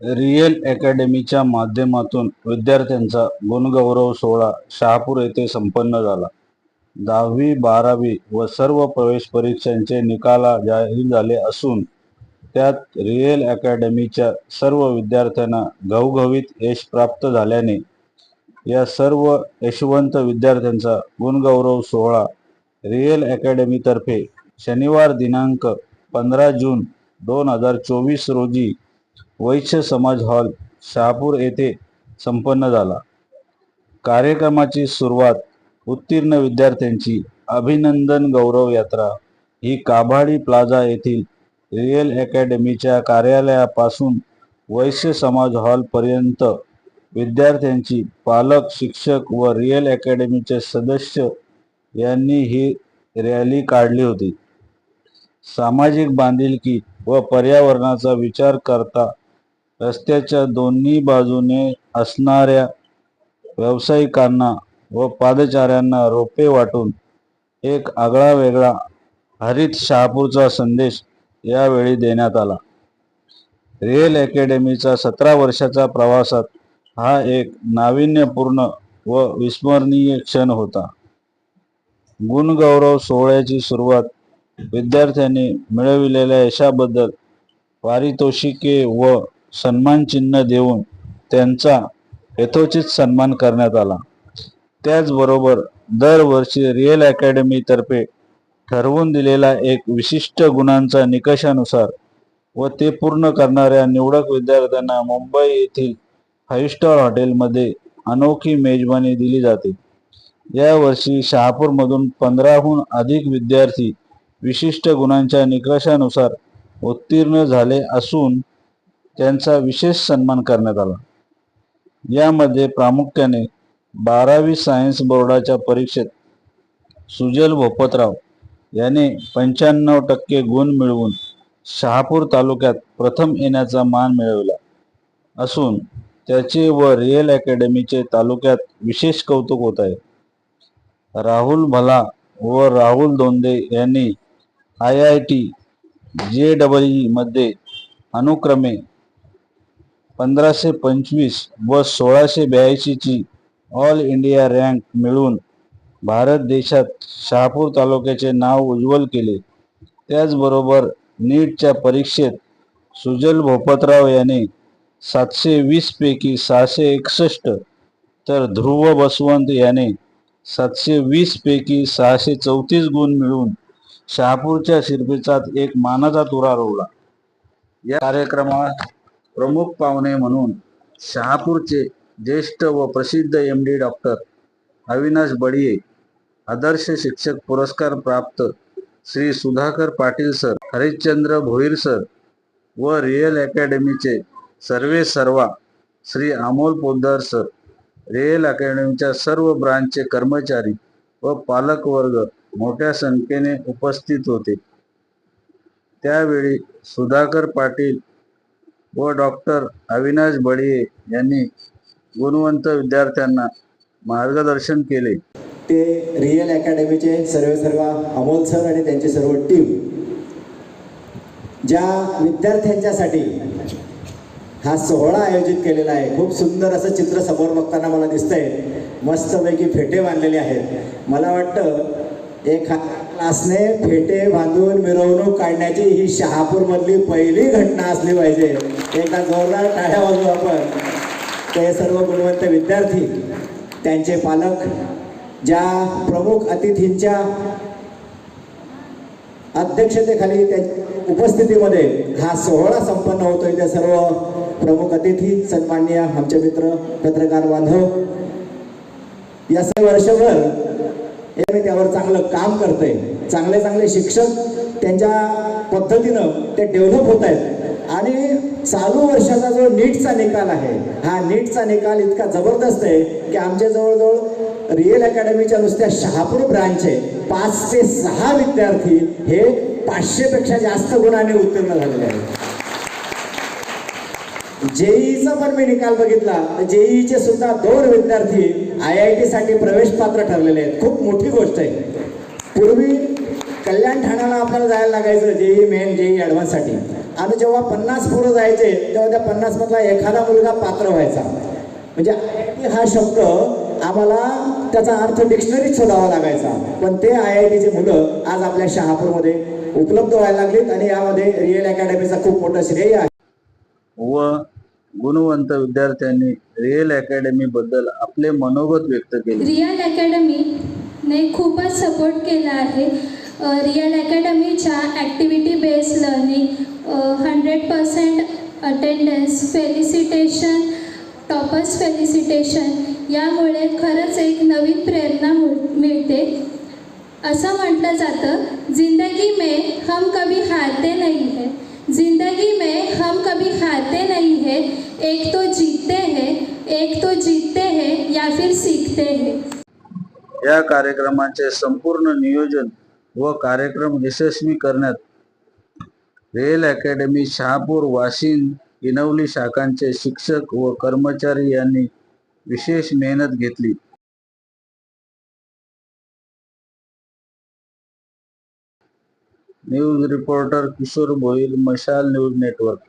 Real अकॅडमीच्या माध्यमातून विद्यार्थ्यांचा गुणगौरव सोहळा शहापूर येथे संपन्न झाला. दहावी बारावी व सर्व प्रवेश परीक्षांचे निकाल जाहीर झाले असून त्यात रियल अकॅडमीच्या सर्व विद्यार्थ्यांना घवघवीत यश प्राप्त झाल्याने या सर्व यशवंत विद्यार्थ्यांचा गुणगौरव सोहळा रियल अकॅडमीतर्फे शनिवार दिनांक पंधरा जून दोन हजार चोवीस रोजी वैश्य समाज हॉल शहापूर येथे संपन्न झाला. कार्यक्रमाची सुरुवात उत्तीर्ण विद्यार्थ्यांची अभिनंदन गौरव यात्रा ही काभाडी प्लाझा येथील रिअल अकॅडमीच्या कार्यालयापासून वैश्य समाज हॉलपर्यंत विद्यार्थ्यांची पालक शिक्षक व रिअल अकॅडमीचे सदस्य यांनी ही रॅली काढली होती. सामाजिक बांधिलकी व पर्यावरणाचा विचार करता रस्त्याच्या दोन्ही बाजूने असणाऱ्या व्यावसायिकांना व पादचाऱ्यांना रोपे वाटून एक आगळा वेगळा हरित शहापूरचा संदेश यावेळी देण्यात आला. रिअल अकॅडमीचा सतरा वर्षाचा प्रवासात हा एक नाविन्यपूर्ण व विस्मरणीय क्षण होता. गुणगौरव सोहळ्याची सुरुवात विद्यार्थ्यांनी मिळविलेल्या यशाबद्दल पारितोषिके व सन्मानचिन्ह देऊन त्यांचा यथोचित सन्मान करण्यात आला. त्याचबरोबर दरवर्षी रिअल अकॅडमीतर्फे ठरवून दिलेला एक विशिष्ट गुणांचा निकषानुसार व ते पूर्ण करणाऱ्या निवडक विद्यार्थ्यांना मुंबई येथील फाईव्ह स्टार हॉटेलमध्ये अनोखी मेजबानी दिली जाते. यावर्षी शहापूरमधून पंधराहून अधिक विद्यार्थी विशिष्ट गुणांच्या निकषानुसार उत्तीर्ण झाले असून त्यांचा विशेष सन्मान करण्यात आला. यामध्ये प्रामुख्याने बारावी सायन्स बोर्डाच्या परीक्षेत सुजल भोपतराव याने पंच्याण्णव टक्के गुण मिळवून शहापूर तालुक्यात प्रथम येण्याचा मान मिळवला असून त्याचे व रिअल अकॅडमीचे तालुक्यात विशेष कौतुक होत आहे. राहुल भला व राहुल दोंदे यांनी आय आय टी जे डबलमध्ये अनुक्रमे पंधराशे पंचवीस व सोळाशे ब्याऐंशीची ऑल इंडिया रँक मिळवून भारत देशात शहापूर तालुक्याचे नाव उज्ज्वल केले. त्याचबरोबर नीटच्या परीक्षेत सुजल भोपतराव याने सातशे वीसपैकी सहाशे एकसष्ट तर ध्रुव बसवंत याने सातशे वीसपैकी सहाशे चौतीस गुण मिळवून शहापूरच्या शिरपेचात एक मानाचा तुरा रोवला. या कार्यक्रमात प्रमुख पाहुणे म्हणून शहापूरचे ज्येष्ठ व प्रसिद्ध M D doctor Avinash Badiye आदर्श शिक्षक पुरस्कार प्राप्त श्री सुधाकर पाटील सर हरिश्चंद्र भोईर सर व रिअल अकॅडमीचे सर्वे सर्वा श्री अमोल पोद्दार सर रिअल अकॅडमीच्या सर्व ब्रांचचे कर्मचारी व पालक वर्ग मोठ्या संख्येने उपस्थित होते. त्यावेळी सुधाकर पाटील व डॉक्टर अविनाश बळीये यांनी गुणवंत विद्यार्थ्यांना मार्गदर्शन केले. ते रिअल अकॅडमीचे सर्व सर्व अमोल सर आणि त्यांची सर्व टीम ज्या विद्यार्थ्यांच्यासाठी हा सोहळा आयोजित केलेला आहे खूप सुंदर असं चित्र समोर बघताना मला दिसतंय. मस्तपैकी फेटे बांधलेले आहेत. मला वाटतं एक क्लासने फेटे बांधून मिरवणूक काढण्याची ही शहापूरमधली पहिली घटना असली पाहिजे. एकदा जोरदार टाळ्या वाजू आपण. ते सर्व गुणवंत विद्यार्थी त्यांचे पालक ज्या प्रमुख अतिथींच्या अध्यक्षतेखाली त्या उपस्थितीमध्ये हा सोहळा संपन्न होतोय त्या सर्व प्रमुख अतिथी सन्मान्य आमचे मित्र पत्रकार बांधव या सर्व वर्षभर हे मी त्यावर चांगलं काम करतोय. चांगले चांगले शिक्षक त्यांच्या पद्धतीनं ते डेव्हलप होत आहेत. आणि चालू वर्षाचा जो नीटचा निकाल आहे हा नीटचा निकाल इतका जबरदस्त आहे की आमच्या जवळजवळ रिअल अकॅडमीच्या नुसत्या शहापूर ब्रांचचे पाच ते सहा विद्यार्थी हे पाचशेपेक्षा जास्त गुणाने उत्तीर्ण झालेले आहेत. जेईचा पण मी निकाल बघितला. जेईचे सुद्धा दोन विद्यार्थी आय आय टी साठी प्रवेश पात्र ठरलेले आहेत. खूप मोठी गोष्ट आहे. पूर्वी कल्याण ठाण्याला आपल्याला जायला लागायचं जेई मेन जेई ॲडव्हान्ससाठी आणि जेव्हा पन्नास पोरं जायचे तेव्हा त्या पन्नास मधला एखादा मुलगा पात्र व्हायचा. म्हणजे IIT हा शब्द आम्हाला त्याचा अर्थ डिक्शनरीत शोधावा लागायचा. पण ते आय आय टीचे मुलं आज आपल्या शहापूरमध्ये उपलब्ध व्हायला लागलीत आणि यामध्ये रिअल अकॅडमीचा खूप मोठं श्रेय आहे. व गुणवंत विद्यार्थ्यांनी रिअल अकॅडमी बद्दल आपले मनोगत व्यक्त केले. रिअल अकॅडमीने खूपच सपोर्ट केला आहे. Real अकॅडमीच्या activity based learning hundred percent attendance felicitation toppers felicitation यामुळे खरंच एक नवीन प्रेरणा मिळ- मिळते. असं म्हटलं जातं जिंदगी में हम कभी हारते नाही है. जिंदगी में हम कभी हारते नहीं है। एक तो जीतते हैं एक तो जीतते हैं या फिर सीखते हैं। या कार्यक्रमाचे संपूर्ण नियोजन व कार्यक्रम यशस्वी करण्यात रेल अकॅडमी शहापूर वाशिम इनवली शाखांचे शिक्षक व कर्मचारी यांनी विशेष मेहनत घेतली. न्यूज रिपोर्टर किशोर भोईर मशाल न्यूज नेटवर्क.